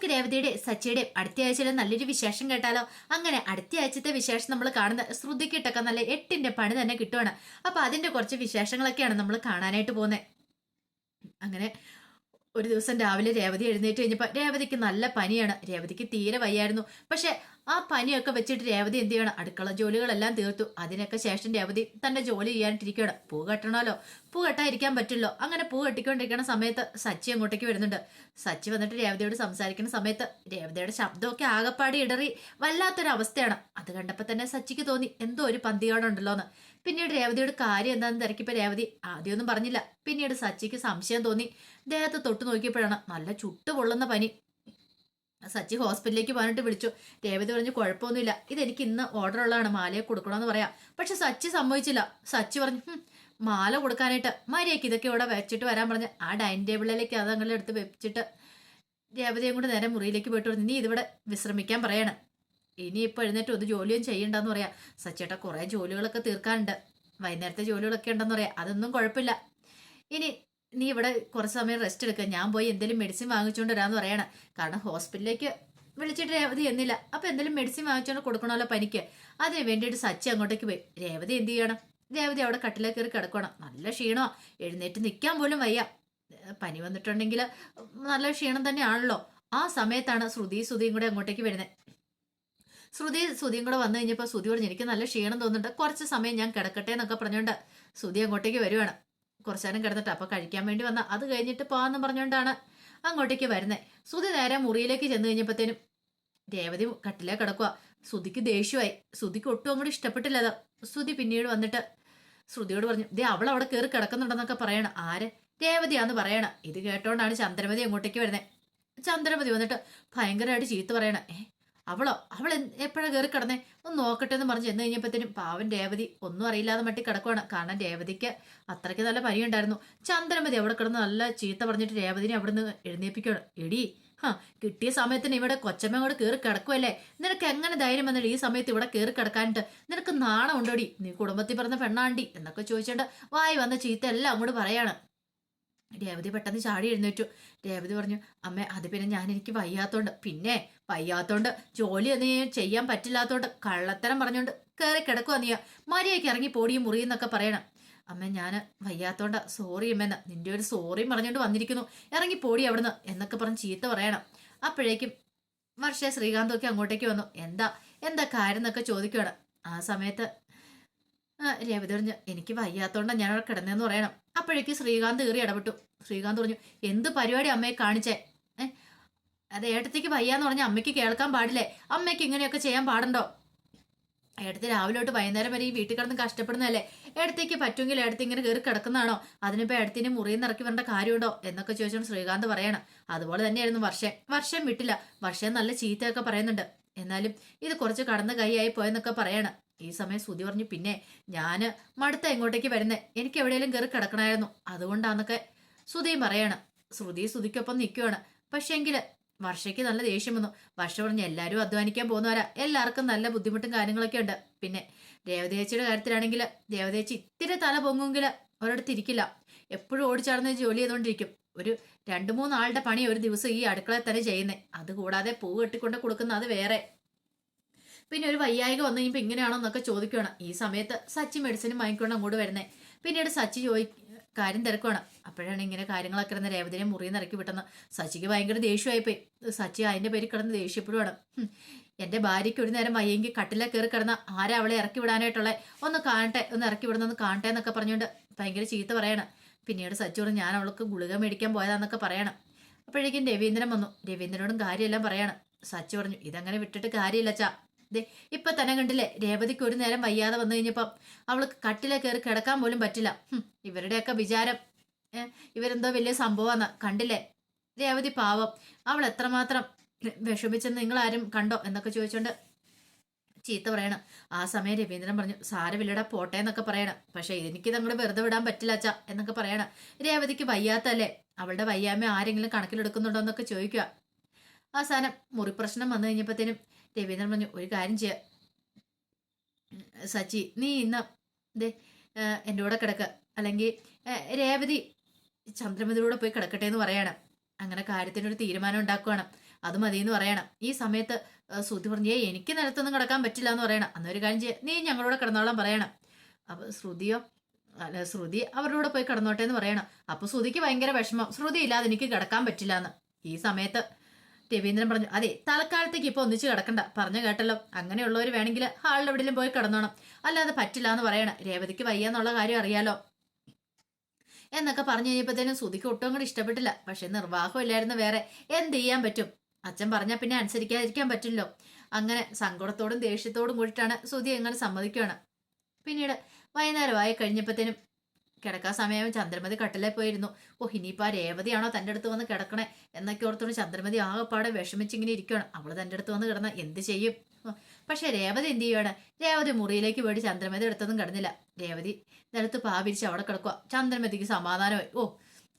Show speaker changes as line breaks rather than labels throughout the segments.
നമുക്ക് രേവതിയുടെ സച്ചിയുടെ അടുത്ത ആഴ്ചയിലെ നല്ലൊരു വിശേഷം കേട്ടാലോ? അങ്ങനെ അടുത്ത ആഴ്ചത്തെ വിശേഷം നമ്മൾ കാണുന്ന ശ്രുതിക്കിട്ടൊക്കെ നല്ല എട്ടിന്റെ പണി തന്നെ കിട്ടുവാണ്. അപ്പൊ അതിന്റെ കുറച്ച് വിശേഷങ്ങളൊക്കെയാണ് നമ്മൾ കാണാനായിട്ട് പോകുന്നത് അങ്ങനെ ഒരു ദിവസം രാവിലെ രേവതി എഴുന്നേറ്റ് കഴിഞ്ഞപ്പോൾ രേവതിക്ക് നല്ല പനിയാണ്. രേവതിക്ക് തീരെ വയ്യായിരുന്നു. പക്ഷെ ആ പനിയൊക്കെ വെച്ചിട്ട് രേവതി എന്ത് ചെയ്യണം? അടുക്കള ജോലികളെല്ലാം തീർത്തു. അതിനൊക്കെ ശേഷം രേവതി തന്റെ ജോലി ചെയ്യാനിട്ടിരിക്കുകയാണ്. പൂ കെട്ടണമല്ലോ. പൂ കെട്ടാതിരിക്കാൻ പറ്റില്ലോ അങ്ങനെ പൂ കെട്ടിക്കൊണ്ടിരിക്കുന്ന സമയത്ത് സച്ചി അങ്ങോട്ടേക്ക് വരുന്നുണ്ട്. സച്ചി വന്നിട്ട് രേവതിയോട് സംസാരിക്കുന്ന സമയത്ത് രേവതിയുടെ ശബ്ദമൊക്കെ ആകപ്പാടി ഇടറി. വല്ലാത്തൊരവസ്ഥയാണ്. അത് കണ്ടപ്പോൾ തന്നെ സച്ചിക്ക് തോന്നി എന്തോ ഒരു പന്തിയോടുണ്ടല്ലോ എന്ന് പിന്നീട് രേവതിയുടെ കാര്യം എന്താണെന്ന് തിരക്കിയപ്പോൾ രേവതി ആദ്യമൊന്നും പറഞ്ഞില്ല. പിന്നീട് സച്ചിക്ക് സംശയം തോന്നി. ദേഹത്ത് തൊട്ടു നോക്കിയപ്പോഴാണ് നല്ല ചുട്ടു പൊള്ളുന്ന പനി. സച്ചി ഹോസ്പിറ്റലിലേക്ക് പോകാനായിട്ട് വിളിച്ചു. രേവതി പറഞ്ഞു കുഴപ്പമൊന്നുമില്ല. ഇതെനിക്ക് ഇന്ന് ഓർഡർ ഉള്ളതാണ്. മാലയെ കൊടുക്കണമെന്ന് പറയാം. പക്ഷെ സച്ചി സമ്മതിച്ചില്ല. സച്ചി പറഞ്ഞു മാല കൊടുക്കാനായിട്ട്. മര്യാദയ്ക്ക് ഇതൊക്കെ ഇവിടെ വെച്ചിട്ട് വരാൻ പറഞ്ഞ് ആ ഡൈനിങ് ടേബിളിലേക്ക് അത് അങ്ങനെ എടുത്ത് വെച്ചിട്ട് രേവതിയും കൂടെ നേരെ മുറിയിലേക്ക് പോയിട്ട് പറഞ്ഞു നീ ഇതിവിടെ വിശ്രമിക്കാൻ പറയണം. ഇനി ഇപ്പോൾ എഴുന്നേറ്റ് ഒരു ജോലിയും ചെയ്യണ്ടെന്ന് പറയാം. സച്ചേട്ട കുറേ ജോലികളൊക്കെ തീർക്കാനുണ്ട്. വൈകുന്നേരത്തെ ജോലികളൊക്കെ ഉണ്ടെന്ന് പറയാം. അതൊന്നും കുഴപ്പമില്ല. ഇനി നീ ഇവിടെ കുറച്ച് സമയം റെസ്റ്റ് എടുക്കുക ഞാൻ പോയി എന്തെങ്കിലും മെഡിസിൻ വാങ്ങിച്ചുകൊണ്ട് വരാമെന്ന് പറയണം. കാരണം ഹോസ്പിറ്റലിലേക്ക് വിളിച്ചിട്ട് രേവതി എന്നില്ല. അപ്പൊ എന്തെങ്കിലും മെഡിസിൻ വാങ്ങിച്ചുകൊണ്ട് കൊടുക്കണമല്ലോ പനിക്ക്. അതിന് വേണ്ടിയിട്ട് സച്ചി അങ്ങോട്ടേക്ക് പോയി. രേവതി എന്ത് ചെയ്യണം? രേവതി അവിടെ കട്ടിലേ കയറി കിടക്കണം നല്ല ക്ഷീണോ എഴുന്നേറ്റ് നിൽക്കാൻ പോലും വയ്യ. പനി വന്നിട്ടുണ്ടെങ്കിൽ നല്ല ക്ഷീണം തന്നെയാണല്ലോ. ആ സമയത്താണ് ശ്രുതി ശ്രുതിയും കൂടെ അങ്ങോട്ടേക്ക് വരുന്നത് ശ്രുതി ശ്രുതിയും കൂടെ വന്നു കഴിഞ്ഞപ്പോൾ ശ്രുതി പറഞ്ഞു എനിക്ക് നല്ല ക്ഷീണം തോന്നുന്നുണ്ട്. കുറച്ച് സമയം ഞാൻ കിടക്കട്ടെ എന്നൊക്കെ പറഞ്ഞുകൊണ്ട് ശ്രുതി അങ്ങോട്ടേക്ക് വരുവാണ്. കുറച്ചു നേരം കിടന്നിട്ട് അപ്പൊ കഴിക്കാൻ വേണ്ടി വന്ന. അത് കഴിഞ്ഞിട്ട് പോവാന്ന് പറഞ്ഞുകൊണ്ടാണ് അങ്ങോട്ടേക്ക് വരുന്നത് ശ്രുതി നേരെ മുറിയിലേക്ക് ചെന്ന് കഴിഞ്ഞപ്പോഴത്തേനും രേവതി കട്ടിലേ കിടക്കുക ശ്രുതിക്ക് ദേഷ്യമായി ശ്രുതിക്ക് ഒട്ടും അങ്ങോട്ട് ഇഷ്ടപ്പെട്ടില്ല അത്. ശ്രുതി പിന്നീട് വന്നിട്ട് ശ്രുതിയോട് പറഞ്ഞു ദേ അവൾ അവിടെ കയറി കിടക്കുന്നുണ്ടെന്നൊക്കെ പറയണം. ആര്? രേവതിയാന്ന് പറയണം. ഇത് കേട്ടോണ്ടാണ് ചന്ദ്രമതി അങ്ങോട്ടേക്ക് വരുന്നത് ചന്ദ്രമതി വന്നിട്ട് ഭയങ്കരമായിട്ട് ചീത്ത പറയണം. ഏ അവളോ? അവൾ എപ്പോഴാ കയറി കിടന്നേ? ഒന്ന് നോക്കട്ടെ എന്ന് പറഞ്ഞ് ചെന്ന് കഴിഞ്ഞപ്പോഴത്തേനും പാവൻ രേവതി ഒന്നും അറിയില്ലാതെ മട്ടി കിടക്കുവാണ്. കാരണം രേവതിക്ക് അത്രയ്ക്ക് നല്ല പനിയുണ്ടായിരുന്നു. ചന്ദ്രമതി അവിടെ കിടന്ന് നല്ല ചീത്ത പറഞ്ഞിട്ട് രേവതിനെ അവിടെ നിന്ന് എഴുന്നേപ്പിക്കണം എടി ഹാ കിട്ടിയ സമയത്തിന് ഇവിടെ കൊച്ചമ്മ അങ്ങോട്ട് കയറി കിടക്കുമല്ലേ നിനക്ക് എങ്ങനെ ധൈര്യം വന്നിട്ട് ഈ സമയത്ത് ഇവിടെ കയറി കിടക്കാനിട്ട് നിനക്ക് നാണം ഉണ്ടോടി നീ കുടുംബത്തിൽ പറഞ്ഞ പെണ്ണാണ്ടി എന്നൊക്കെ ചോദിച്ചോണ്ട് വായി വന്ന ചീത്ത എല്ലാം അങ്ങോട്ട് പറയാണ്. രേവതി പെട്ടെന്ന് ചാടി എഴുന്നേറ്റു. രേവതി പറഞ്ഞു അമ്മേ അത് പിന്നെ ഞാൻ എനിക്ക് വയ്യാത്തോണ്ട്. പിന്നെ വയ്യാത്തോണ്ട് ജോലി ഒന്നും ചെയ്യാൻ പറ്റില്ലാത്തോണ്ട് കള്ളത്തരം പറഞ്ഞോണ്ട് കയറി കിടക്കുക നീയ. മര്യാദയ്ക്ക് ഇറങ്ങി പോടിയും മുറിയെന്നൊക്കെ പറയണം. അമ്മ ഞാൻ വയ്യാത്തോണ്ട. സോറി അമ്മേന്ന്. നിന്റെ ഒരു സോറിയും പറഞ്ഞോണ്ട് വന്നിരിക്കുന്നു. ഇറങ്ങി പോടി അവിടുന്ന് എന്നൊക്കെ പറഞ്ഞ് ചീത്ത പറയണം. അപ്പോഴേക്കും വർഷ ശ്രീകാന്തൊക്കെ അങ്ങോട്ടേക്ക് വന്നു. എന്താ? എന്താ കാര്യം? എന്നൊക്കെ ചോദിക്കുകയാണ് ആ സമയത്ത് രേവതി പറഞ്ഞു എനിക്ക് വയ്യാത്തോണ്ടാണ് ഞാൻ അവിടെ കിടന്നതെന്ന് പറയണം. അപ്പോഴേക്ക് ശ്രീകാന്ത് കയറി ഇടപെട്ടു. ശ്രീകാന്ത് പറഞ്ഞു എന്ത് പരിപാടി അമ്മയെ കാണിച്ചേ? അത് ഏട്ടത്തേക്ക് വയ്യാന്ന് പറഞ്ഞാൽ അമ്മയ്ക്ക് കേൾക്കാൻ പാടില്ലേ? അമ്മയ്ക്ക് ഇങ്ങനെയൊക്കെ ചെയ്യാൻ പാടുണ്ടോ? ഏട്ടത്തി രാവിലെ തൊട്ട് വൈകുന്നേരം വരെ ഈ വീട്ടിൽ കിടന്ന് കഷ്ടപ്പെടുന്നതല്ലേ? ഏടത്തേക്ക് പറ്റുമെങ്കിൽ ഏടത്തി ഇങ്ങനെ കയറി കിടക്കുന്നതാണോ? അതിനിപ്പോൾ ഏടത്തിന് മുറിയിൽ നിന്ന് ഇറക്കി വരേണ്ട കാര്യമുണ്ടോ? എന്നൊക്കെ ചോദിച്ചാണ് ശ്രീകാന്ത് പറയണം. അതുപോലെ തന്നെയായിരുന്നു വർഷം. വർഷം വിട്ടില്ല. വർഷം നല്ല ചീത്തയൊക്കെ പറയുന്നുണ്ട്. എന്നാലും ഇത് കുറച്ച് കടന്നു കൈയായി പോയെന്നൊക്കെ പറയണം. ഈ സമയം ശ്രുതി പറഞ്ഞു പിന്നെ ഞാൻ മടുത്ത എങ്ങോട്ടേക്ക് വരുന്നേ? എനിക്ക് എവിടെയെങ്കിലും കയറി കിടക്കണമായിരുന്നു അതുകൊണ്ടാന്നൊക്കെ ശ്രുതിയും പറയാണ്. ശ്രുതി ശ്രുതിക്കൊപ്പം നിൽക്കുവാണ് പക്ഷേങ്കിൽ വർഷയ്ക്ക് നല്ല ദേഷ്യം വന്നു. വർഷ പറഞ്ഞ് എല്ലാവരും അധ്വാനിക്കാൻ പോകുന്നവരാ. എല്ലാവർക്കും നല്ല ബുദ്ധിമുട്ടും കാര്യങ്ങളൊക്കെ ഉണ്ട്. പിന്നെ ദേവതേച്ചിയുടെ കാര്യത്തിലാണെങ്കിൽ ദേവതേച്ചി ഇത്തിരി തല പൊങ്ങുമെങ്കിൽ ഒരിടത്ത് ഇരിക്കില്ല. എപ്പോഴും ഓടിച്ചാടുന്ന ജോലി ചെയ്തുകൊണ്ടിരിക്കും ഒരു രണ്ട് മൂന്നാളുടെ പണി ഒരു ദിവസം ഈ അടുക്കളയിൽ തന്നെ ചെയ്യുന്നേ. അതുകൂടാതെ പൂ കെട്ടിക്കൊണ്ട് കൊടുക്കുന്ന അത് വേറെ. പിന്നെ ഒരു വയ്യായിക വന്നു കഴിഞ്ഞപ്പോൾ ഇങ്ങനെയാണോ എന്നൊക്കെ ചോദിക്കുകയാണ് ഈ സമയത്ത് സച്ചി മെഡിസിനും വാങ്ങിക്കൊണ്ട് അങ്ങോട്ട് വരുന്നത് പിന്നീട് സച്ചി ചോദി കാര്യം തിരക്കുവാണ്. അപ്പോഴാണ് ഇങ്ങനെ കാര്യങ്ങളൊക്കെ ഇരുന്ന് രേവതിനെ മുറിയിൽ നിന്ന് ഇറക്കി വിട്ടെന്ന് സച്ചിക്ക് ഭയങ്കര ദേഷ്യമായിപ്പോയി. സച്ചി അതിന്റെ പേര് കിടന്ന് ദേഷ്യപ്പെടുവാണ്. എന്റെ ഭാര്യയ്ക്ക് ഒരു നേരം വയ്യെങ്കിൽ കട്ടിലെ കയറി കിടന്ന ആരാ അവളെ ഇറക്കി വിടാനായിട്ടുള്ള? ഒന്ന് കാണട്ടെ ഒന്ന് ഇറക്കി വിടുന്നൊന്ന് കാണട്ടെ എന്നൊക്കെ പറഞ്ഞുകൊണ്ട് ഭയങ്കര ചീത്ത പറയണം. പിന്നീട് സച്ചി പറഞ്ഞു ഞാൻ അവൾക്ക് ഗുളിക മേടിക്കാൻ പോയതാന്നൊക്കെ പറയണം. അപ്പോഴേക്കും രവീന്ദ്രൻ വന്നു. രവീന്ദ്രനോടും കാര്യമെല്ലാം പറയണം. സച്ചി പറഞ്ഞു ഇതങ്ങനെ വിട്ടിട്ട് കാര്യമില്ല ചാ ദേ ഇപ്പൊ തന്നെ കണ്ടില്ലേ രേവതിക്ക് ഒരു നേരം വയ്യാതെ വന്നു കഴിഞ്ഞപ്പം അവൾക്ക് കട്ടിലെ കയറി കിടക്കാൻ പോലും പറ്റില്ല. ഇവരുടെയൊക്കെ വിചാരം ഇവരെന്തോ വലിയ സംഭവമാണ് കണ്ടില്ലേ? രേവതി പാവം. അവൾ എത്രമാത്രം വിഷമിച്ചെന്ന് നിങ്ങൾ ആരും കണ്ടോ എന്നൊക്കെ ചോദിച്ചോണ്ട് ചീത്ത പറയണം. ആ സമയം രവീന്ദ്രൻ പറഞ്ഞു സാരമില്ലടാ പോട്ടെ എന്നൊക്കെ പറയണം. പക്ഷെ എനിക്ക് അങ്ങോട്ട് വെറുതെ വിടാൻ പറ്റില്ല അച്ഛാ എന്നൊക്കെ പറയണം. രേവതിക്ക് വയ്യാത്തല്ലേ? അവളുടെ വയ്യാമ്മ ആരെങ്കിലും കണക്കിലെടുക്കുന്നുണ്ടോ എന്നൊക്കെ ചോദിക്കുക അവസാനം മുറിപ്രശ്നം വന്നു കഴിഞ്ഞപ്പോഴത്തേനും രവീന്ദ്രൻ പറഞ്ഞു ഒരു കാര്യം ചെയ്യ. സച്ചി നീ ഇന്ന് ദേ എന്റെ കൂടെ കിടക്ക. അല്ലെങ്കിൽ രേവതി ചന്ദ്രമതിലൂടെ പോയി കിടക്കട്ടെ എന്ന് പറയണം. അങ്ങനെ കാര്യത്തിനൊരു തീരുമാനം ഉണ്ടാക്കുവാണ് അത് മതി എന്ന് പറയണം. ഈ സമയത്ത് ശ്രുതി പറഞ്ഞു എനിക്ക് നിലത്തൊന്നും കിടക്കാൻ പറ്റില്ല എന്ന് പറയണം. അന്നൊരു കാര്യം ചെയ്യാം. നീ ഞങ്ങളോട് കിടന്നോളാൻ പറയണം. അപ്പൊ ശ്രുതിയോ അല്ല ശ്രുതി അവരുടെ കൂടെ പോയി കിടന്നോട്ടെ എന്ന് പറയണം. അപ്പൊ ശ്രുതിക്ക് ഭയങ്കര വിഷമം. ശ്രുതി ഇല്ലാതെ എനിക്ക് കിടക്കാൻ പറ്റില്ല എന്ന്. ഈ സമയത്ത് രവീന്ദ്രൻ പറഞ്ഞു അതെ തൽക്കാലത്തേക്ക് ഇപ്പൊ ഒന്നിച്ച് കിടക്കണ്ട. പറഞ്ഞു കേട്ടല്ലോ. അങ്ങനെയുള്ളവർ വേണമെങ്കിൽ ഹാളിൽ എവിടെയും പോയി കിടന്നോണം. അല്ലാതെ പറ്റില്ല എന്ന് പറയണം. രേവതിക്ക് വയ്യ എന്നുള്ള കാര്യം അറിയാലോ. എന്നൊക്കെ പറഞ്ഞു കഴിഞ്ഞപ്പോഴത്തേനും സുധിക്ക് ഒട്ടും അങ്ങോട്ട് ഇഷ്ടപ്പെട്ടില്ല. പക്ഷെ നിർവാഹമില്ലായിരുന്നു വേറെ. എന്ത് ചെയ്യാൻ പറ്റും? അച്ഛൻ പറഞ്ഞാൽ പിന്നെ അനുസരിക്കാതിരിക്കാൻ പറ്റില്ലോ അങ്ങനെ സങ്കടത്തോടും ദേഷ്യത്തോടും കൂടിയിട്ടാണ് സുധി എങ്ങനെ സമ്മതിക്കുകയാണ്. പിന്നീട് വൈകുന്നേരമായി കഴിഞ്ഞപ്പോഴത്തേനും കിടക്കാൻ സമയം ചന്ദ്രമതി കട്ടിലേ പോയിരുന്നു. ഓ ഇനിയിപ്പോൾ ആ രേവതിയാണോ തന്റെ അടുത്ത് വന്ന് കിടക്കണേ? എന്നൊക്കെ ഓർത്തോണ്ട് ചന്ദ്രമതി ആകെപ്പാടെ വിഷമിച്ചിങ്ങനെ ഇരിക്കുകയാണ് അവൾ തന്റെ അടുത്ത് വന്ന് കിടന്ന എന്ത് ചെയ്യും? പക്ഷെ രേവതി എന്ത് ചെയ്യുകയാണ് രേവതി മുറിയിലേക്ക് പോയി ചന്ദ്രമതി എടുത്തൊന്നും കിടന്നില്ല. രേവതി നിലത്ത് പാവിരിച്ച് അവിടെ കിടക്കുക ചന്ദ്രമതിക്ക് സമാധാനമായി. ഓ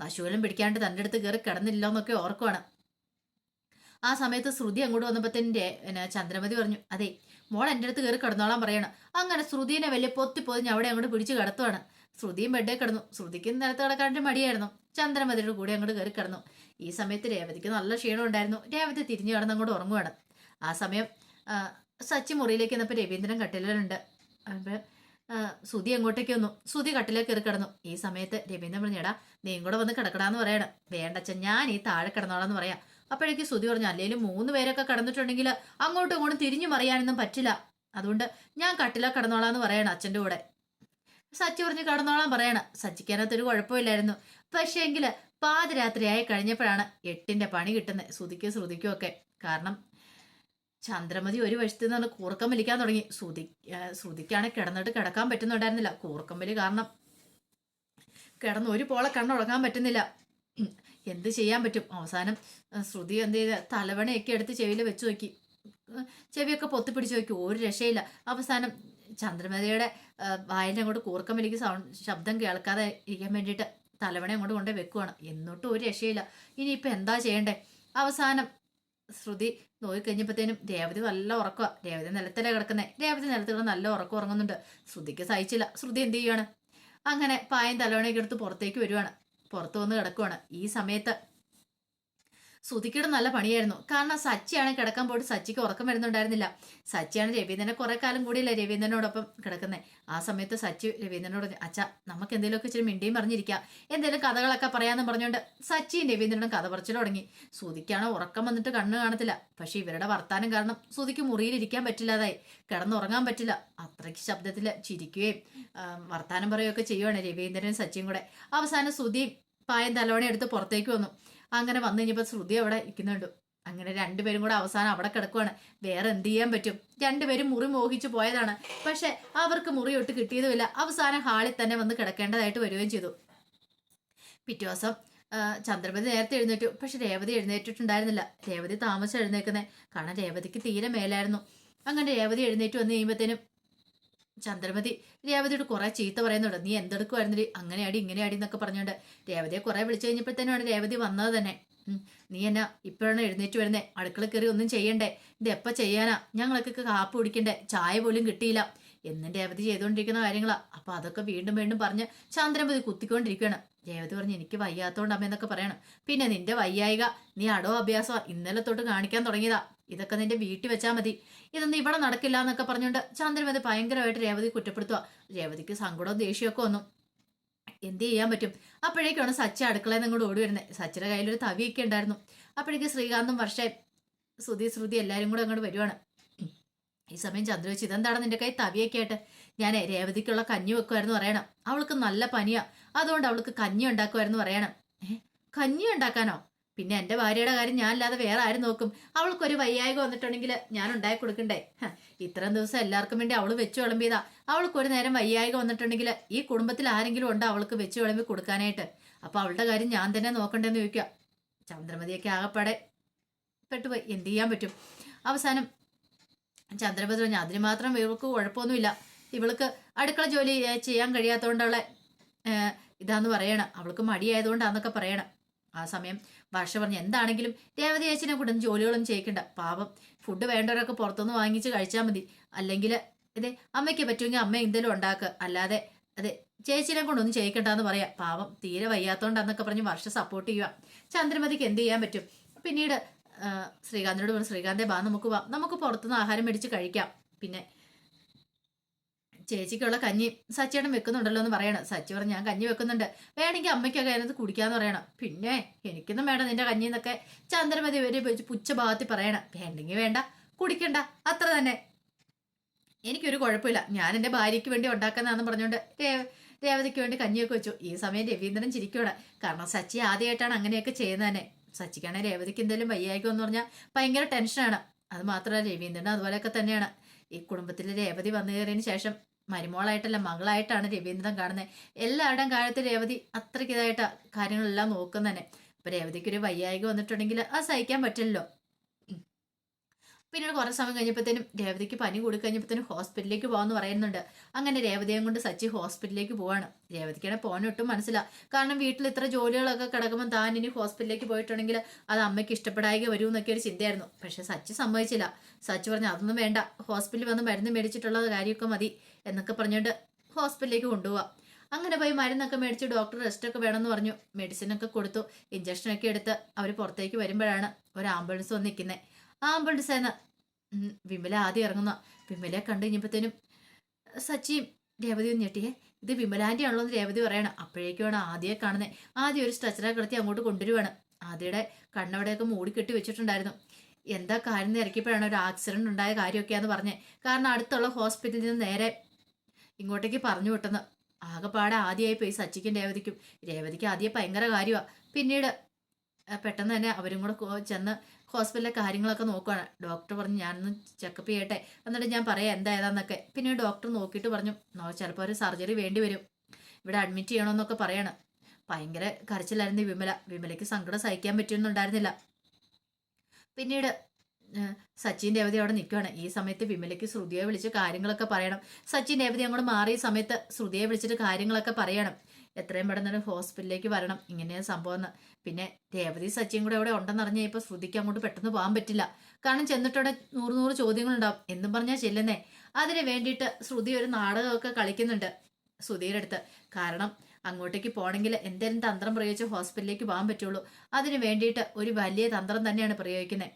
നശൂലം പിടിക്കാണ്ട് തന്റെ അടുത്ത് കയറി കിടന്നില്ലോ എന്നൊക്കെ ഓർക്കുവാണ്. ആ സമയത്ത് ശ്രുതി അങ്ങോട്ട് പിന്നെ ചന്ദ്രമതി പറഞ്ഞു അതെ മോൾ എന്റെ അടുത്ത് കയറി കിടന്നോളാൻ പറയണം. അങ്ങനെ ശ്രുതിനെ വലിയ പൊത്തി പൊതിഞ്ഞ് അവിടെ അങ്ങോട്ട് പിടിച്ച് കിടത്തുവാണ്. ശ്രുതിയും ബെഡേ കിടന്നു. ശ്രുതിക്ക് നിലത്ത് കിടക്കാണ്ട് മടിയായിരുന്നു. ചന്ദ്രമതിയുടെ കൂടെ അങ്ങോട്ട് കയറി കിടന്നു. ഈ സമയത്ത് രേവതിക്ക് നല്ല ക്ഷീണം ഉണ്ടായിരുന്നു. രേവതി തിരിഞ്ഞു കിടന്ന് അങ്ങോട്ട് ഉറങ്ങുവാണ്. ആ സമയം സച്ചി മുറിയിലേക്ക് വന്നപ്പോൾ രവീന്ദ്രൻ കട്ടിലുണ്ട് അപ്പോൾ സുതി അങ്ങോട്ടേക്ക് വന്നു. സുതി കട്ടിലേക്ക് കയറി കിടന്നു. ഈ സമയത്ത് രവീന്ദ്രൻ പറഞ്ഞേടാ നീയും കൂടെ വന്ന് കിടക്കടാന്ന് പറയണം. വേണ്ടച്ച ഞാൻ ഈ താഴെ കിടന്നോളാന്ന് പറയാം. അപ്പോഴേക്ക് സുതി പറഞ്ഞു അല്ലെങ്കിലും മൂന്ന് പേരൊക്കെ കിടന്നിട്ടുണ്ടെങ്കിൽ അങ്ങോട്ടും ഇങ്ങോട്ടും തിരിഞ്ഞു മറിയാനൊന്നും പറ്റില്ല. അതുകൊണ്ട് ഞാൻ കട്ടിലാ കിടന്നോളാന്ന് പറയണം അച്ഛന്റെ കൂടെ. സച്ചി പറഞ്ഞ് കടന്നോളാൻ പറയണം. സച്ചിക്കകത്തൊരു കുഴപ്പമില്ലായിരുന്നു. പക്ഷേ എങ്കിൽ പാതിരാത്രിയായി കഴിഞ്ഞപ്പോഴാണ് എട്ടിന്റെ പണി കിട്ടുന്നത് ശ്രുതിക്കും ശ്രുതിക്കും ഒക്കെ. കാരണം ചന്ദ്രമതി ഒരു വശത്ത് നിന്ന് കൂർക്കം വലിക്കാൻ തുടങ്ങി. ശ്രുതി ശ്രുതിക്കാണ് കിടന്നിട്ട് കിടക്കാൻ പറ്റുന്നുണ്ടായിരുന്നില്ല. കൂർക്കം വലി കാരണം കിടന്ന് ഒരു പോളെ കണ്ണുടങ്ങാൻ പറ്റുന്നില്ല. എന്ത് ചെയ്യാൻ പറ്റും? അവസാനം ശ്രുതി എന്ത് ചെയ്ത് തലവണയൊക്കെ എടുത്ത് ചെവിയിൽ വെച്ച് നോക്കി. ചെവിയൊക്കെ പൊത്തിപ്പിടിച്ച് നോക്കി. ഒരു രക്ഷയില്ല. അവസാനം ചന്ദ്രമതിയുടെ വായന്റെ അങ്ങോട്ട് കൂർക്കം വലിക്ക് സൗണ്ട് ശബ്ദം കേൾക്കാതെ ഇരിക്കാൻ വേണ്ടിയിട്ട് തലവണ അങ്ങോട്ട് കൊണ്ടേ വെക്കുവാണ്. എന്നിട്ടും ഒരു രക്ഷയില്ല. ഇനിയിപ്പോൾ എന്താ ചെയ്യേണ്ടേ? അവസാനം ശ്രുതി നോക്കിക്കഴിഞ്ഞപ്പോഴത്തേനും രേവതി നല്ല ഉറക്കുക രേവതി നിലത്തല്ലേ കിടക്കുന്നത് രേവതി നിലത്തിൽ നല്ല ഉറക്കം ഉറങ്ങുന്നുണ്ട്. ശ്രുതിക്ക് സഹിച്ചില്ല. ശ്രുതി എന്ത് ചെയ്യുകയാണ് അങ്ങനെ പായം തലവണയൊക്കെ എടുത്ത് പുറത്തേക്ക് വരുവാണ്. പുറത്തു വന്ന് കിടക്കുവാണ്. ഈ സമയത്ത് ശ്രുതിക്കിടെ നല്ല പണിയായിരുന്നു. കാരണം സച്ചിയാണ് കിടക്കാൻ പോയിട്ട് സച്ചിക്ക് ഉറക്കം വരുന്നുണ്ടായിരുന്നില്ല. സച്ചിയാണ് രവീന്ദ്രനെ കുറെ കാലം കൂടിയില്ല രവീന്ദ്രനോടൊപ്പം കിടക്കുന്നത് ആ സമയത്ത് സച്ചി രവീന്ദ്രനോട് അച്ഛ നമുക്ക് എന്തെങ്കിലുമൊക്കെ ഇച്ചിരി മിണ്ടിയും പറഞ്ഞിരിക്കാം. എന്തെങ്കിലും കഥകളൊക്കെ പറയാമെന്ന് പറഞ്ഞുകൊണ്ട് സച്ചിയും രവീന്ദ്രനും കഥ പറച്ചിൽ തുടങ്ങി. സുതിക്കാണ് ഉറക്കം വന്നിട്ട് കണ്ണ് കാണത്തില്ല. പക്ഷെ ഇവരുടെ വർത്താനം കാരണം സുതിക്ക് മുറിയിലിരിക്കാൻ പറ്റില്ലാതായി. കിടന്നുറങ്ങാൻ പറ്റില്ല. അത്രയ്ക്ക് ശബ്ദത്തിൽ ചിരിക്കുകയും വർത്താനം പറയുകയൊക്കെ ചെയ്യുവാണ് രവീന്ദ്രനും സച്ചിയും കൂടെ. അവസാനം സുതിയും പായം തലവണ എടുത്ത് പുറത്തേക്ക് വന്നു. അങ്ങനെ വന്നു കഴിഞ്ഞപ്പോൾ ശ്രുതി അവിടെ ഇരിക്കുന്നുണ്ട്. അങ്ങനെ രണ്ടുപേരും കൂടെ അവസാനം അവിടെ കിടക്കുവാണ്. വേറെ എന്ത് ചെയ്യാൻ പറ്റും? രണ്ടുപേരും മുറി മോഹിച്ചു പോയതാണ്. പക്ഷെ അവർക്ക് മുറി ഒട്ട് കിട്ടിയതുമില്ല. അവസാനം ഹാളിൽ തന്നെ വന്ന് കിടക്കേണ്ടതായിട്ട് വരികയും ചെയ്തു. പിറ്റേ ദിവസം ചന്ദ്രപതി നേരത്തെ എഴുന്നേറ്റു. പക്ഷെ രേവതി എഴുന്നേറ്റിട്ടുണ്ടായിരുന്നില്ല. രേവതി താമസം എഴുന്നേക്കുന്നത് കാരണം രേവതിക്ക് തീരെ മേലായിരുന്നു. അങ്ങനെ രേവതി എഴുന്നേറ്റ് വന്ന് കഴിയുമ്പോഴത്തേനും ചന്ദ്രമതി രേവതിയോട് കുറെ ചീത്ത പറയുന്നുണ്ട്. നീ എന്തെടുക്കുമായിരുന്നു അങ്ങനെ ആടി ഇങ്ങനെ ആടി എന്നൊക്കെ പറഞ്ഞുകൊണ്ട് രേവതിയെ കുറെ വിളിച്ചു കഴിഞ്ഞപ്പോഴത്തേനാണ് രേവതി വന്നത് തന്നെ. നീ എന്നാ ഇപ്പോഴാണ് എഴുന്നേറ്റ് വരുന്നേ? അടുക്കള കയറി ഒന്നും ചെയ്യണ്ടേ? ഇത് എപ്പ ചെയ്യാനാ? ഞങ്ങളൊക്കെ കാപ്പ് കുടിക്കണ്ടേ? ചായ പോലും കിട്ടിയില്ല. എന്നും രേവതി ചെയ്തുകൊണ്ടിരിക്കുന്ന കാര്യങ്ങളാ. അപ്പൊ അതൊക്കെ വീണ്ടും വീണ്ടും പറഞ്ഞ് ചന്ദ്രമതി കുത്തിക്കൊണ്ടിരിക്കുകയാണ്. രേവതി പറഞ്ഞു എനിക്ക് വയ്യാത്തോണ്ട് അമ്മയെന്നൊക്കെ പറയണം. പിന്നെ നിന്റെ വയ്യായിക നീ അടോ അഭ്യാസമാ. ഇന്നലെ തൊട്ട് കാണിക്കാൻ തുടങ്ങിയതാ. ഇതൊക്കെ നിന്റെ വീട്ടിൽ വെച്ചാൽ മതി. ഇതൊന്നും ഇവിടെ നടക്കില്ല എന്നൊക്കെ പറഞ്ഞുകൊണ്ട് ചന്ദ്രമതി ഭയങ്കരമായിട്ട് രേവതി കുറ്റപ്പെടുത്തുക രേവതിക്ക് സങ്കടവും ദേഷ്യമൊക്കെ വന്നു. എന്ത് ചെയ്യാൻ പറ്റും? അപ്പോഴേക്കാണ് സച്ച അടുക്കളയിൽ നിന്ന് ഓടി വരുന്നത്. സച്ചിയുടെ കയ്യിലൊരു തവിയൊക്കെ ഉണ്ടായിരുന്നു. അപ്പോഴേക്ക് ശ്രീകാന്തും വർഷേ ശ്രുതി ശ്രുതി എല്ലാവരും കൂടെ അങ്ങോട്ട് വരുവാണ്. ഈ സമയം ചന്ദ്ര വെച്ച് ഇതെന്താണ് നിന്റെ കൈ തവിയൊക്കെ ആയിട്ട്? ഞാൻ രേവതിക്കുള്ള കഞ്ഞി വെക്കുമായിരുന്നു പറയണം. അവൾക്ക് നല്ല പനിയാ. അതുകൊണ്ട് അവൾക്ക് കഞ്ഞി ഉണ്ടാക്കുമായിരുന്നു പറയണം. കഞ്ഞി ഉണ്ടാക്കാനോ? പിന്നെ എന്റെ ഭാര്യയുടെ കാര്യം ഞാൻ അല്ലാതെ വേറെ ആരും നോക്കും? അവൾക്കൊരു വയ്യായ്ക വന്നിട്ടുണ്ടെങ്കിൽ ഞാൻ ഉണ്ടായി കൊടുക്കണ്ടേ? ഇത്രയും ദിവസം എല്ലാവർക്കും വേണ്ടി അവൾ വെച്ചു വിളമ്പിയതാ. അവൾക്ക് ഒരു നേരം വയ്യായ്ക വന്നിട്ടുണ്ടെങ്കിൽ ഈ കുടുംബത്തിൽ ആരെങ്കിലും ഉണ്ടോ അവൾക്ക് വെച്ചു വിളമ്പി കൊടുക്കാനായിട്ട്? അപ്പൊ അവളുടെ കാര്യം ഞാൻ തന്നെ നോക്കണ്ടെന്ന് ചോദിക്കുക ചന്ദ്രമതിയൊക്കെ ആകപ്പാടെ പെട്ടുപോയി. എന്ത് ചെയ്യാൻ പറ്റും? അവസാനം ചന്ദ്രമതി പറഞ്ഞു അതിന് മാത്രം ഇവൾക്ക് കുഴപ്പമൊന്നുമില്ല. ഇവൾക്ക് അടുക്കള ജോലി ചെയ്യാൻ കഴിയാത്തതുകൊണ്ടുള്ള ഇതാന്ന് പറയണം. അവൾക്ക് മടിയായതുകൊണ്ടാന്നൊക്കെ പറയണം. ആ സമയം വർഷ പറഞ്ഞു എന്താണെങ്കിലും രേവതി ചേച്ചിനെ കൂടെ ജോലികളും ചെയ്യിക്കണ്ട. പാപം ഫുഡ് വേണ്ടവരൊക്കെ പുറത്തുനിന്ന് വാങ്ങിച്ച് കഴിച്ചാൽ മതി. അല്ലെങ്കിൽ അതെ അമ്മയ്ക്ക് പറ്റുമെങ്കിൽ അമ്മ എന്തെങ്കിലും ഉണ്ടാക്കുക അല്ലാതെ അതെ ചേച്ചിനെ കൊണ്ടൊന്നും ചെയ്യിക്കണ്ടെന്ന് പറയാം. പാവം തീരെ വയ്യാത്തോണ്ടാന്നൊക്കെ പറഞ്ഞ് വർഷ സപ്പോർട്ട് ചെയ്യുക ചന്ദ്രമതിക്ക് എന്ത് ചെയ്യാൻ പറ്റും? പിന്നീട് ശ്രീകാന്തിനോട് പറഞ്ഞു ശ്രീകാന്തെ ബാ നമുക്ക് വാ. നമുക്ക് പുറത്തുനിന്ന് ആഹാരം മേടിച്ച് കഴിക്കാം. പിന്നെ ചേച്ചിക്കുള്ള കഞ്ഞി സച്ചിയേടം വെക്കുന്നുണ്ടല്ലോ എന്ന് പറയണം. സച്ചി പറഞ്ഞു ഞാൻ കഞ്ഞി വെക്കുന്നുണ്ട്. വേണമെങ്കിൽ അമ്മയ്ക്കൊക്കെ അതിനകത്ത് കുടിക്കാന്ന് പറയണം. പിന്നെ എനിക്കൊന്നും വേണ്ട നിന്റെ കഞ്ഞി എന്നൊക്കെ ചന്ദ്രമതി വരെ പുച്ച ഭാഗത്തിൽ പറയണം. വേണ്ടെങ്കിൽ വേണ്ട കുടിക്കണ്ട. അത്ര തന്നെ. എനിക്കൊരു കുഴപ്പമില്ല. ഞാൻ എന്റെ ഭാര്യയ്ക്ക് വേണ്ടി ഉണ്ടാക്കുന്നതാണെന്ന് പറഞ്ഞുകൊണ്ട് രേവതിക്ക് വേണ്ടി കഞ്ഞിയൊക്കെ വെച്ചു. ഈ സമയം രവീന്ദ്രൻ ചിരിക്കുകയാണ് കാരണം സച്ചി ആദ്യമായിട്ടാണ് അങ്ങനെയൊക്കെ ചെയ്യുന്നത് തന്നെ. സച്ചിക്കാണെങ്കിൽ രേവതിക്ക് എന്തെങ്കിലും വയ്യായിക്കോ എന്ന് പറഞ്ഞാൽ ഭയങ്കര ടെൻഷനാണ്. അത് മാത്രമല്ല രവീന്ദ്രൻ അതുപോലെയൊക്കെ തന്നെയാണ്. ഈ കുടുംബത്തിൽ രേവതി വന്നു കയറിയതിന് ശേഷം മരുമോളായിട്ടല്ല മകളായിട്ടാണ് രവീന്ദ്രൻ കാണുന്നത് എല്ലാവരുടെയും കാര്യത്തിൽ രേവതി അത്രയ്ക്ക് ഇതായിട്ട് കാര്യങ്ങളെല്ലാം നോക്കുന്നതന്നെ തന്നെ അപ്പൊ രേവതിക്ക് ഒരു വയ്യായിക വന്നിട്ടുണ്ടെങ്കിൽ അത് സഹിക്കാൻ പറ്റില്ലല്ലോ. പിന്നീട് കുറേ സമയം കഴിഞ്ഞപ്പോഴത്തേനും രേവതിക്ക് പനി കൂടി കഴിഞ്ഞപ്പോഴത്തേനും ഹോസ്പിറ്റലിലേക്ക് പോകാമെന്ന് പറയുന്നുണ്ട്. അങ്ങനെ രേവതിയും കൊണ്ട് സച്ചി ഹോസ്പിറ്റലിലേക്ക് പോവാണ്. രേവതിക്കാണ് പോകാനൊട്ടും മനസ്സിലാ കാരണം വീട്ടിൽ ഇത്ര ജോലികളൊക്കെ കിടക്കുമ്പോൾ താൻ ഇനി ഹോസ്പിറ്റലിലേക്ക് പോയിട്ടുണ്ടെങ്കിൽ അത് അമ്മയ്ക്ക് ഇഷ്ടപ്പെടായിക വരൂ എന്നൊക്കെ ഒരു ചിന്തയായിരുന്നു. പക്ഷെ സച്ചി സമ്മതിച്ചില്ല. സച്ചി പറഞ്ഞു അതൊന്നും വേണ്ട. ഹോസ്പിറ്റലിൽ വന്ന് മരുന്ന് മേടിച്ചിട്ടുള്ള കാര്യമൊക്കെ മതി. എന്നൊക്കെ പറഞ്ഞുകൊണ്ട് ഹോസ്പിറ്റലിലേക്ക് കൊണ്ടുപോവാം. അങ്ങനെ പോയി മരുന്നൊക്കെ മേടിച്ച് ഡോക്ടർ റെസ്റ്റ് ഒക്കെ വേണമെന്ന് പറഞ്ഞു. മെഡിസിനൊക്കെ കൊടുത്തു. ഇഞ്ചക്ഷനൊക്കെ എടുത്ത് അവർ പുറത്തേക്ക് വരുമ്പോഴാണ് ഒരു ആംബുലൻസ് വന്ന് നിൽക്കുന്നത് ആംബുലൻസ് എന്ന് വിമല ആദ്യം ഇറങ്ങുന്ന. വിമലയെ കണ്ടു കഴിഞ്ഞപ്പോഴത്തേനും സച്ചിയും രേവതിയും ഞെട്ടിയേ. ഇത് വിമലാന്റെ ആണല്ലോ എന്ന് രേവതി പറയണം. അപ്പോഴേക്കുമാണ് ആദ്യമേ കാണുന്നത് ആദ്യം ഒരു സ്ട്രെച്ചറെ കിടത്തി അങ്ങോട്ട് കൊണ്ടുവരുവാണ്. ആദ്യയുടെ കണ്ണവിടെയൊക്കെ മൂടി കെട്ടി വെച്ചിട്ടുണ്ടായിരുന്നു. എന്താ കാര്യം ഇറക്കിയപ്പോഴാണ് ഒരു ആക്സിഡന്റ് ഉണ്ടായ കാര്യമൊക്കെയാന്ന് പറഞ്ഞത് കാരണം അടുത്തുള്ള ഹോസ്പിറ്റലിൽ നിന്ന് നേരെ ഇങ്ങോട്ടേക്ക് പറഞ്ഞു വിട്ടെന്ന്. ആകെപ്പാടെ ആദ്യമായി പോയി സച്ചിക്കും രേവതിക്കും. രേവതിക്ക് ആദ്യം ഭയങ്കര കാര്യമാണ് പിന്നീട് പെട്ടെന്ന് തന്നെ അവരും കൂടെ ചെന്ന് ഹോസ്പിറ്റലിലെ കാര്യങ്ങളൊക്കെ നോക്കുകയാണ് ഡോക്ടർ പറഞ്ഞു ഞാനൊന്ന് ചെക്കപ്പ് ചെയ്യട്ടെ. എന്നിട്ട് ഞാൻ പറയാം എന്താ ഏതാന്നൊക്കെ പിന്നെ ഡോക്ടർ നോക്കിയിട്ട് പറഞ്ഞു നോ ചിലപ്പോൾ ഒരു സർജറി വേണ്ടി വരും. ഇവിടെ അഡ്മിറ്റ് ചെയ്യണമെന്നൊക്കെ പറയണം. ഭയങ്കര കരച്ചിലായിരുന്നു വിമല. വിമലയ്ക്ക് സങ്കടം സഹിക്കാൻ പറ്റുമെന്നുണ്ടായിരുന്നില്ല. പിന്നീട് സച്ചിൻ രേവതി അവിടെ നിൽക്കുകയാണ് ഈ സമയത്ത് വിമലയ്ക്ക് ശ്രുതിയെ വിളിച്ച് കാര്യങ്ങളൊക്കെ പറയണം. സച്ചിൻ രേവതി അങ്ങോട്ട് മാറിയ സമയത്ത് ശ്രുതിയെ വിളിച്ചിട്ട് കാര്യങ്ങളൊക്കെ പറയണം. എത്രയും പെട്ടെന്ന് ഹോസ്പിറ്റലിലേക്ക് വരണം. ഇങ്ങനെയാണ് സംഭവം പിന്നെ രേവതി സച്ചിൻ കൂടെ അവിടെ ഉണ്ടെന്ന് ഇപ്പോൾ ശ്രുതിക്ക് അങ്ങോട്ട് പെട്ടെന്ന് പോകാൻ പറ്റില്ല. കാരണം ചെന്നിട്ടവിടെ നൂറ് നൂറ് ചോദ്യങ്ങളുണ്ടാവും. എന്നും പറഞ്ഞാൽ ചെല്ലുന്നേ. അതിന് വേണ്ടിയിട്ട് ശ്രുതി ഒരു നാടകമൊക്കെ കളിക്കുന്നുണ്ട് ശ്രുതിയുടെ അടുത്ത്. കാരണം അങ്ങോട്ടേക്ക് പോകണമെങ്കിൽ എന്തെങ്കിലും തന്ത്രം പ്രയോഗിച്ച് ഹോസ്പിറ്റലിലേക്ക് പോകാൻ പറ്റുള്ളൂ. അതിന് വേണ്ടിയിട്ട് ഒരു വലിയ തന്ത്രം തന്നെയാണ് പ്രയോഗിക്കുന്നത്.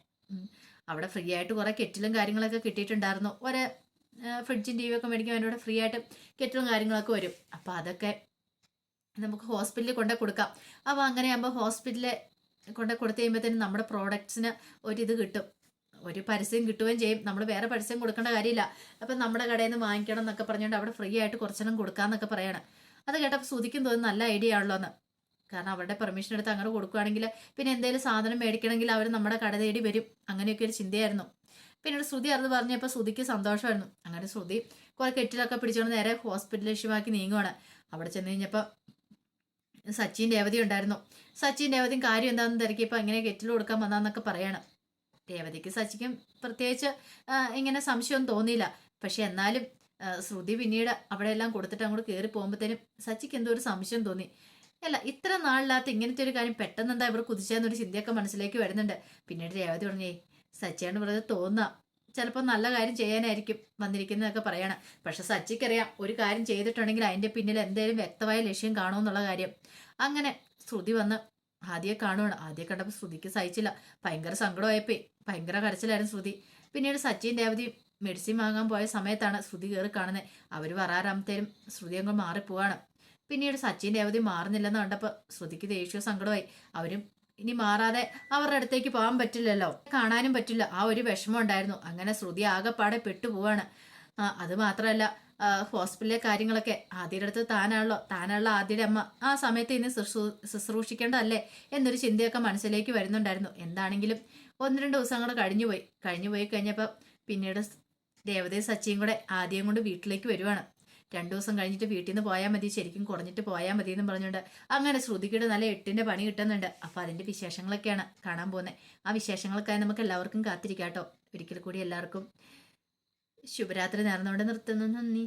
അവിടെ ഫ്രീ ആയിട്ട് കുറേ കെറ്റിലും കാര്യങ്ങളൊക്കെ കിട്ടിയിട്ടുണ്ടായിരുന്നു. ഒരു ഫ്രിഡ്ജും ടി വി ഒക്കെ മേടിക്കാൻ വേണ്ടി ഇവിടെ ഫ്രീ ആയിട്ട് കെറ്റിലും കാര്യങ്ങളൊക്കെ വരും. അപ്പോൾ അതൊക്കെ നമുക്ക് ഹോസ്പിറ്റലിൽ കൊണ്ടു കൊടുക്കാം. അപ്പോൾ അങ്ങനെയാകുമ്പോൾ ഹോസ്പിറ്റലിൽ കൊണ്ട് കൊടുത്തു കഴിയുമ്പോഴത്തേനും നമ്മുടെ പ്രോഡക്ട്സിന് ഒരിത് കിട്ടും. ഒരു പരസ്യം കിട്ടുകയും ചെയ്യും. നമ്മൾ വേറെ പരസ്യം കൊടുക്കേണ്ട കാര്യമില്ല. അപ്പം നമ്മുടെ കടയിൽ നിന്ന് വാങ്ങിക്കണം എന്നൊക്കെ പറഞ്ഞുകൊണ്ട് അവിടെ ഫ്രീ ആയിട്ട് കുറച്ചെണ്ണം കൊടുക്കാന്നൊക്കെ പറയണം. അത് കേട്ടപ്പോൾ സുതിക്കും തോന്നുന്നു നല്ല ഐഡിയ ആണല്ലോ എന്ന് കാരണം അവരുടെ പെർമിഷൻ എടുത്ത് അങ്ങനെ കൊടുക്കുകയാണെങ്കിൽ പിന്നെ എന്തെങ്കിലും സാധനം മേടിക്കണമെങ്കിൽ അവർ നമ്മുടെ കട തേടി വരും. അങ്ങനെയൊക്കെ ഒരു ചിന്തയായിരുന്നു. പിന്നീട് ശ്രുതി അറിഞ്ഞ് പറഞ്ഞപ്പോൾ ശ്രുതിക്ക് സന്തോഷമായിരുന്നു. അങ്ങനെ ശ്രുതി കുറെ കെറ്റിലൊക്കെ പിടിച്ചുകൊണ്ട് നേരെ ഹോസ്പിറ്റൽ ലക്ഷ്യമാക്കി നീങ്ങുവാണ്. അവിടെ ചെന്ന് കഴിഞ്ഞപ്പോൾ സച്ചിൻ രേവതി ഉണ്ടായിരുന്നു. സച്ചിൻ രേവതിയും കാര്യം എന്താണെന്ന് തിരക്കിയപ്പോൾ ഇങ്ങനെ കെറ്റിൽ കൊടുക്കാൻ വന്നാന്നൊക്കെ പറയണം. രേവതിക്ക് സച്ചിക്കും പ്രത്യേകിച്ച് ഇങ്ങനെ സംശയം തോന്നിയില്ല. പക്ഷെ എന്നാലും ശ്രുതി പിന്നീട് അവിടെ എല്ലാം കൊടുത്തിട്ട് അങ്ങോട്ട് കയറി പോകുമ്പോഴത്തേനും സച്ചിക്ക് എന്തോ ഒരു സംശയം തോന്നി. അല്ല ഇത്ര നാളില്ലാത്ത ഇങ്ങനത്തെ ഒരു കാര്യം പെട്ടെന്ന് എന്താ ഇവർ കുതിച്ചെന്നൊരു ചിന്തയൊക്കെ മനസ്സിലേക്ക് വരുന്നുണ്ട്. പിന്നീട് രേവതി പറഞ്ഞേ സച്ചിയാണ് വെറുതെ തോന്നുക ചിലപ്പോൾ നല്ല കാര്യം ചെയ്യാനായിരിക്കും വന്നിരിക്കുന്നതൊക്കെ പറയണം. പക്ഷെ സച്ചിക്കറിയാം ഒരു കാര്യം ചെയ്തിട്ടുണ്ടെങ്കിൽ അതിന്റെ പിന്നിൽ എന്തെങ്കിലും വ്യക്തമായ ലക്ഷ്യം കാണുമെന്നുള്ള കാര്യം. അങ്ങനെ ശ്രുതി വന്ന് ആദ്യം കാണുവാണ്. ആദ്യം കണ്ടപ്പോൾ ശ്രുതിക്ക് സഹിച്ചില്ല. ഭയങ്കര സങ്കടമായപ്പോയി. ഭയങ്കര കരച്ചിലായിരുന്നു ശ്രുതി. പിന്നീട് സച്ചിൻ രേവതി മെഡിസിൻ വാങ്ങാൻ പോയ സമയത്താണ് ശ്രുതി കയറി കാണുന്നത്. അവർ വരാറാമത്തേരും ശ്രുതി അങ്ങ് മാറിപ്പോവാണ്. പിന്നീട് സച്ചിൻ അവധി മാറുന്നില്ലെന്ന് കണ്ടപ്പോൾ ശ്രുതിക്ക് ദേഷ്യവും സങ്കടമായി. അവരും ഇനി മാറാതെ അവരുടെ അടുത്തേക്ക് പോകാൻ പറ്റില്ലല്ലോ. കാണാനും പറ്റില്ല. ആ ഒരു വിഷമം ഉണ്ടായിരുന്നു. അങ്ങനെ ശ്രുതി ആകെപ്പാടെ പെട്ടുപോവാണ്. പോവാണ് അത് മാത്രമല്ല ഹോസ്പിറ്റലിലെ കാര്യങ്ങളൊക്കെ ആദ്യയുടെ അടുത്ത് താനാണല്ലോ. താനുള്ള ആദ്യയുടെ അമ്മ. ആ സമയത്ത് ഇനി ശുശ്രൂ ശുശ്രൂഷിക്കേണ്ടതല്ലേ എന്നൊരു ചിന്തയൊക്കെ മനസ്സിലേക്ക് വരുന്നുണ്ടായിരുന്നു. എന്താണെങ്കിലും ഒന്ന് രണ്ട് ദിവസം കൂടെ കഴിഞ്ഞുപോയി. കഴിഞ്ഞുപോയി കഴിഞ്ഞപ്പോൾ പിന്നീട് ദേവതയും സച്ചിയും കൂടെ ആദ്യം കൊണ്ട് വീട്ടിലേക്ക് വരുവാണ്. രണ്ടു ദിവസം കഴിഞ്ഞിട്ട് വീട്ടിൽ നിന്ന് പോയാൽ മതി ശരിക്കും കുറഞ്ഞിട്ട് പോയാൽ മതി എന്ന് പറഞ്ഞുകൊണ്ട് അങ്ങനെ ശ്രുതിക്കിട്ട് നല്ല എട്ടിന്റെ പണി കിട്ടുന്നുണ്ട്. അപ്പൊ അതിന്റെ വിശേഷങ്ങളൊക്കെയാണ് കാണാൻ പോകുന്നത് ആ വിശേഷങ്ങൾക്കായി നമുക്ക് എല്ലാവർക്കും കാത്തിരിക്കാം കേട്ടോ ഒരിക്കൽ കൂടി എല്ലാവർക്കും ശുഭരാത്രി നേർന്നുകൊണ്ട് നിർത്തുന്നു. നന്ദി.